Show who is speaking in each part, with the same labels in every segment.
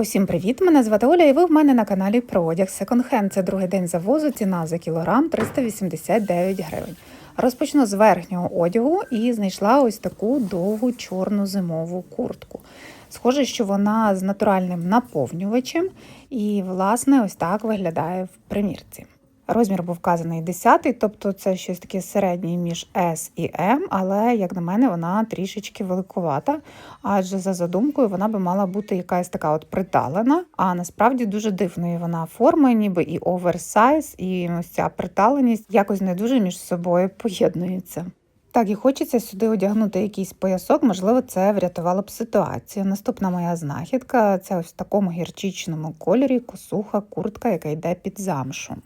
Speaker 1: Усім привіт! Мене звати Оля, і ви в мене на каналі про одяг Second Hand. Це другий день завозу. Ціна за кілограм 389 гривень. Розпочну з верхнього одягу і знайшла ось таку довгу чорну зимову куртку. Схоже, що вона з натуральним наповнювачем, і, власне, ось так виглядає в примірці. Розмір був вказаний 10, тобто це щось таке середнє між S і M, але, як на мене, вона трішечки великувата, адже за задумкою вона би мала бути якась така от приталена, а насправді дуже дивної вона форми, ніби і оверсайз, і ось ця приталеність якось не дуже між собою поєднується. Так, і хочеться сюди одягнути якийсь поясок, можливо, це врятувало б ситуацію. Наступна моя знахідка це ось в такому гірчичному кольорі косуха, куртка, яка йде під замшу.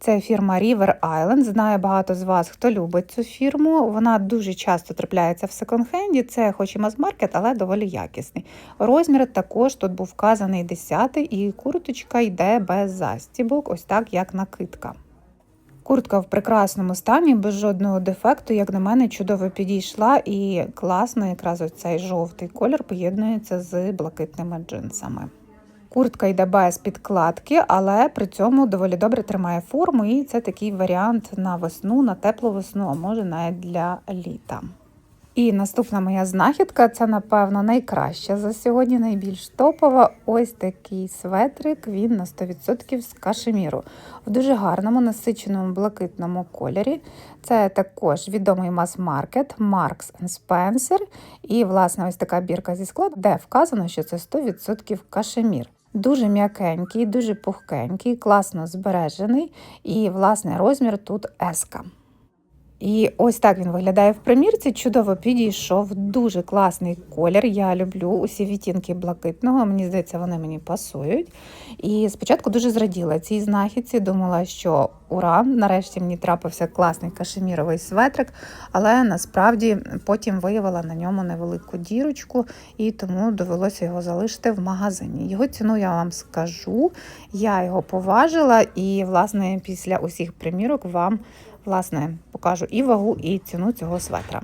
Speaker 1: Це фірма River Island. Знає багато з вас, хто любить цю фірму. Вона дуже часто трапляється в секонд-хенді. Це хоч і мас-маркет, але доволі якісний. Розмір також тут був вказаний 10 і курточка йде без застібок, ось так як накидка. Куртка в прекрасному стані, без жодного дефекту, як на мене, чудово підійшла і класно, якраз оцей жовтий колір поєднується з блакитними джинсами. Куртка йде без підкладки, але при цьому доволі добре тримає форму, і це такий варіант на весну, на теплу весну, а може навіть для літа. І наступна моя знахідка це, напевно, найкраща за сьогодні, найбільш топова. Ось такий светрик. Він на 100% з кашеміру. В дуже гарному насиченому блакитному кольорі. Це також відомий мас-маркет Marks Spencer. І, власне, ось така бірка зі складу, де вказано, що це 100% кашемір. Дуже м'якенький, дуже пухкенький, класно збережений, і, власне, розмір тут еска. І ось так він виглядає в примірці. Чудово підійшов, дуже класний колір. Я люблю усі відтінки блакитного. Мені здається, вони мені пасують. І спочатку дуже зраділа цій знахідці. Думала, що ура, нарешті мені трапився класний кашеміровий светрик, але насправді потім виявила на ньому невелику дірочку, і тому довелося його залишити в магазині. Його ціну я вам скажу. Я його поважила, і, власне, після усіх примірок вам власне, покажу і вагу, і ціну цього светра.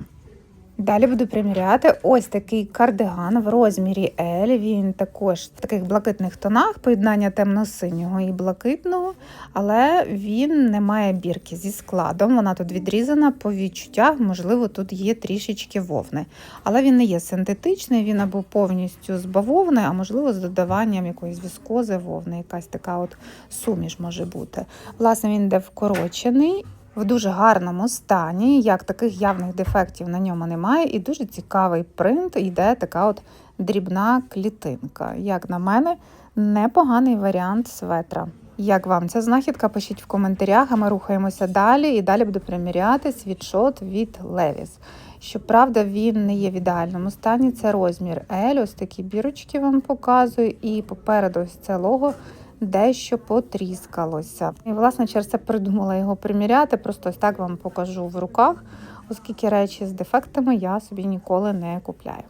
Speaker 1: Далі буду приміряти ось такий кардиган в розмірі L. Він також в таких блакитних тонах, поєднання темно-синього і блакитного, але він не має бірки зі складом. Вона тут відрізана по відчуттях, можливо, тут є трішечки вовни. Але він не є синтетичний, він або повністю з бавовни, а можливо, з додаванням якоїсь віскози вовни, якась така от суміш може бути. Власне, він йде вкорочений в дуже гарному стані, як таких явних дефектів на ньому немає, і дуже цікавий принт, йде така от дрібна клітинка. Як на мене, непоганий варіант светра. Як вам ця знахідка? Пишіть в коментарях, а ми рухаємося далі. І далі буду приміряти світшот від Levi's. Щоправда, він не є в ідеальному стані. Це розмір L, ось такі бірочки вам показую, і попереду ось це лого дещо потріскалося. І, власне, через це придумала його приміряти. Просто ось так вам покажу в руках, оскільки речі з дефектами я собі ніколи не купляю.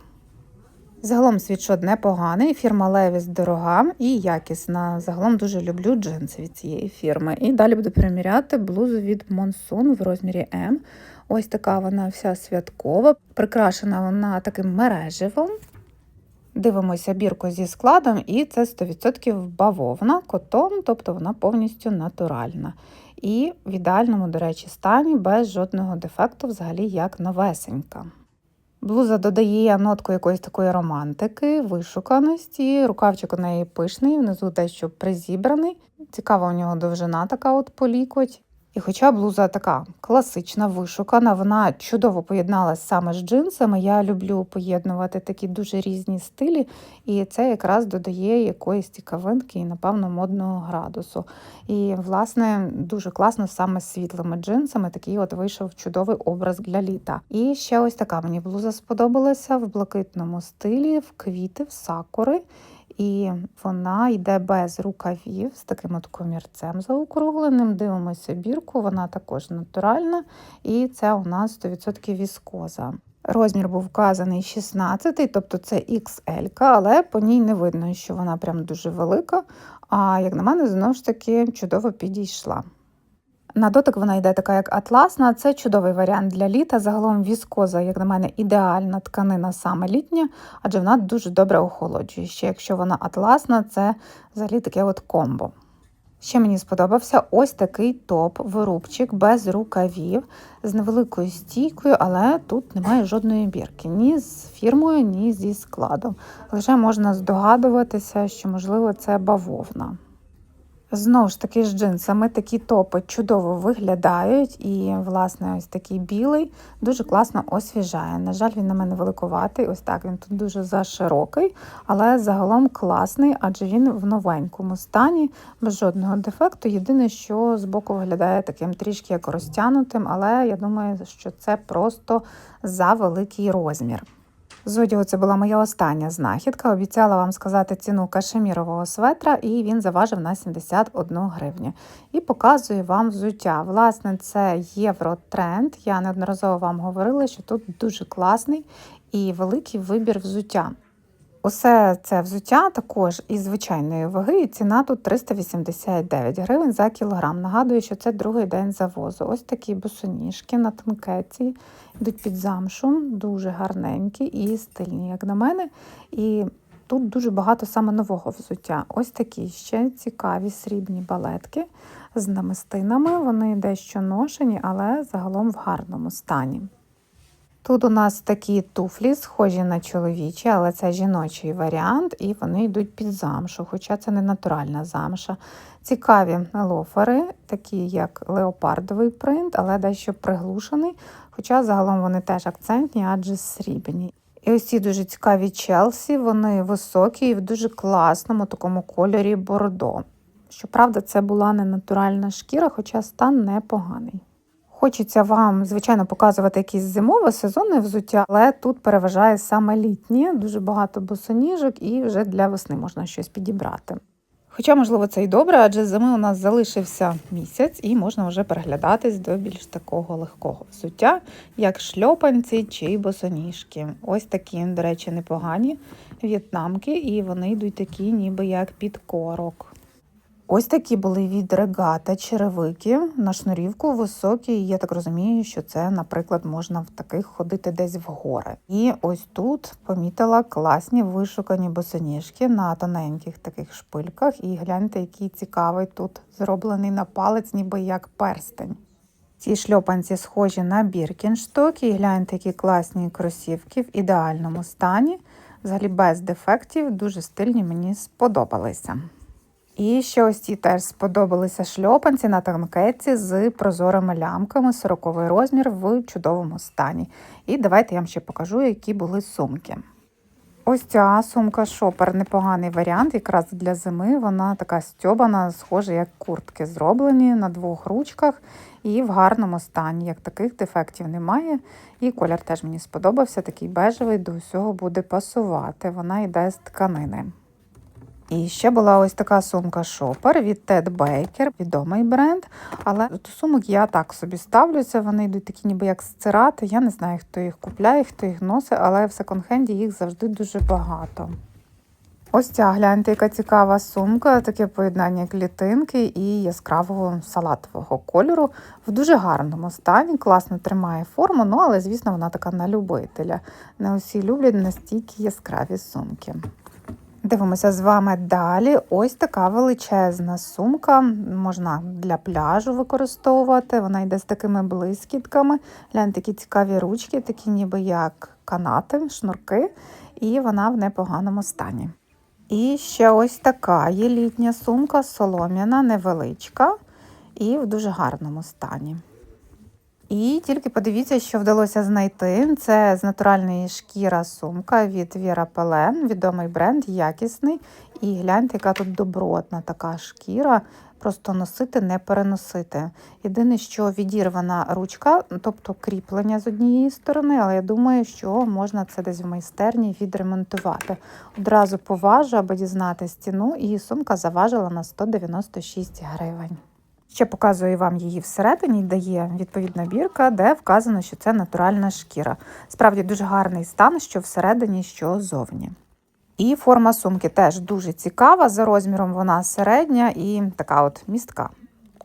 Speaker 1: Загалом світшот непоганий, фірма Levi's дорога і якісна. Загалом дуже люблю джинси від цієї фірми. І далі буду приміряти блузу від Monsoon в розмірі М. Ось така вона вся святкова, прикрашена вона таким мереживом. Дивимося бірку зі складом, і це 100% бавовна, котон, тобто вона повністю натуральна. І в ідеальному, до речі, стані без жодного дефекту, взагалі як новесенька. Блуза додає нотку якоїсь такої романтики, вишуканості, рукавчик у неї пишний, внизу дещо призібраний. Цікава у нього довжина така от по лікоть. І хоча блуза така класична, вишукана, вона чудово поєдналася саме з джинсами. Я люблю поєднувати такі дуже різні стилі, і це якраз додає якоїсь цікавинки і, напевно, модного градусу. І, власне, дуже класно саме з світлими джинсами. Такий от вийшов чудовий образ для літа. І ще ось така мені блуза сподобалася в блакитному стилі, в квіти, в сакури. І вона йде без рукавів з таким от комірцем заокругленим. Дивимося бірку, вона також натуральна, і це у нас 100% віскоза. Розмір був вказаний 16, тобто це XL, але по ній не видно, що вона прям дуже велика. А як на мене, знову ж таки чудово підійшла. На дотик вона йде така, як атласна. Це чудовий варіант для літа. Загалом віскоза, як на мене, ідеальна тканина саме літня, адже вона дуже добре охолоджує. Ще якщо вона атласна, це взагалі таке от комбо. Ще мені сподобався ось такий топ-вирубчик без рукавів, з невеликою стійкою, але тут немає жодної бірки ні з фірмою, ні зі складом. Лише можна здогадуватися, що, можливо, це бавовна. Знову ж таки, з джинсами такі топи чудово виглядають, і, власне, ось такий білий дуже класно освіжає. На жаль, він на мене великуватий, ось так він тут дуже заширокий, але загалом класний, адже він в новенькому стані, без жодного дефекту. Єдине, що збоку виглядає таким трішки як розтянутим, але я думаю, що це просто за великий розмір. З одягу це була моя остання знахідка. Обіцяла вам сказати ціну кашемірового светра, і він заважив на 71 гривню. І показую вам взуття. Власне, це євротренд. Я неодноразово вам говорила, що тут дуже класний і великий вибір взуття. Усе це взуття також із звичайної ваги, і ціна тут 389 гривень за кілограм. Нагадую, що це другий день завозу. Ось такі босоніжки на танкеті, йдуть під замшу, дуже гарненькі і стильні, як на мене. І тут дуже багато саме нового взуття. Ось такі ще цікаві срібні балетки з намистинами. Вони дещо ношені, але загалом в гарному стані. Тут у нас такі туфлі, схожі на чоловічі, але це жіночий варіант, і вони йдуть під замшу, хоча це не натуральна замша. Цікаві лофери, такі як леопардовий принт, але дещо приглушений. Хоча загалом вони теж акцентні, адже срібні. І ось ці дуже цікаві челсі, вони високі і в дуже класному такому кольорі бордо. Щоправда, це була не натуральна шкіра, хоча стан непоганий. Хочеться вам, звичайно, показувати якісь зимове сезонне взуття, але тут переважає саме літнє, дуже багато босоніжок і вже для весни можна щось підібрати. Хоча, можливо, це і добре, адже зими у нас залишився місяць і можна вже переглядатись до більш такого легкого взуття, як шльопанці чи босоніжки. Ось такі, до речі, непогані в'єтнамки, і вони йдуть такі, ніби як під корок. Ось такі були від регата черевики на шнурівку високі. і Я так розумію, що це, наприклад, можна в таких ходити десь в гори. І ось тут помітила класні вишукані босоніжки на тоненьких таких шпильках. І гляньте, який цікавий тут зроблений на палець, ніби як перстень. Ці шльопанці схожі на біркіншток, і гляньте, які класні кросівки в ідеальному стані. Взагалі без дефектів, дуже стильні, мені сподобалися. І ще ось ці теж сподобалися шльопанці на танкетці з прозорими лямками, 40 розмір в чудовому стані. І давайте я вам ще покажу, які були сумки. Ось ця сумка шопер непоганий варіант, якраз для зими. Вона така стьобана, схожа, як куртки зроблені на двох ручках і в гарному стані. Як таких дефектів немає. І колір теж мені сподобався, такий бежевий, до усього буде пасувати. Вона йде з тканини. І ще була ось така сумка шопер від Ted Baker, відомий бренд. Але до сумок я так собі ставлюся. Вони йдуть такі, ніби як стирати. Я не знаю, хто їх купляє, хто їх носить, але в секонд-хенді їх завжди дуже багато. Ось ця гляньте, яка цікава сумка, таке поєднання клітинки і яскравого салатового кольору в дуже гарному стані, класно тримає форму, ну але, звісно, вона така на любителя. Не усі люблять настільки яскраві сумки. Дивимося з вами далі. Ось така величезна сумка. Можна для пляжу використовувати. Вона йде з такими блискітками. Гляньте, такі цікаві ручки, такі ніби як канати, шнурки, і вона в непоганому стані. І ще ось така є літня сумка, солом'яна, невеличка і в дуже гарному стані. І тільки подивіться, що вдалося знайти. Це з натуральної шкіра сумка від Віра Пелен, відомий бренд, якісний. І гляньте, яка тут добротна така шкіра. Просто носити, не переносити. Єдине, що відірвана ручка, тобто кріплення з однієї сторони, але я думаю, що можна це десь в майстерні відремонтувати. Одразу поважу, аби дізнати ціну, і сумка заважила на 196 гривень. Ще показую вам її всередині, де є відповідна бірка, де вказано, що це натуральна шкіра. Справді дуже гарний стан, що всередині, що зовні. І форма сумки теж дуже цікава. За розміром вона середня і така от містка.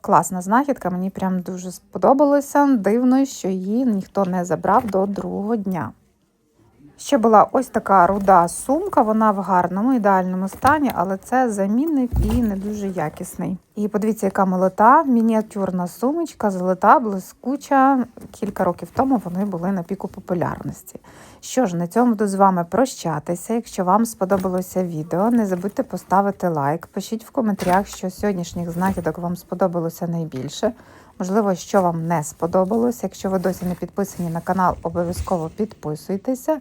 Speaker 1: класна знахідка, мені прям дуже сподобалося. Дивно, що її ніхто не забрав до другого дня. Ще була ось така руда сумка, вона в гарному ідеальному стані, але це замінник і не дуже якісний. І подивіться, яка молота, мініатюрна сумочка, золота, блискуча. Кілька років тому вони були на піку популярності. Що ж, на цьому буду з вами прощатися. Якщо вам сподобалося відео, не забудьте поставити лайк, пишіть в коментарях, що сьогоднішніх знахідок вам сподобалося найбільше. Можливо, що вам не сподобалось. Якщо ви досі не підписані на канал, обов'язково підписуйтеся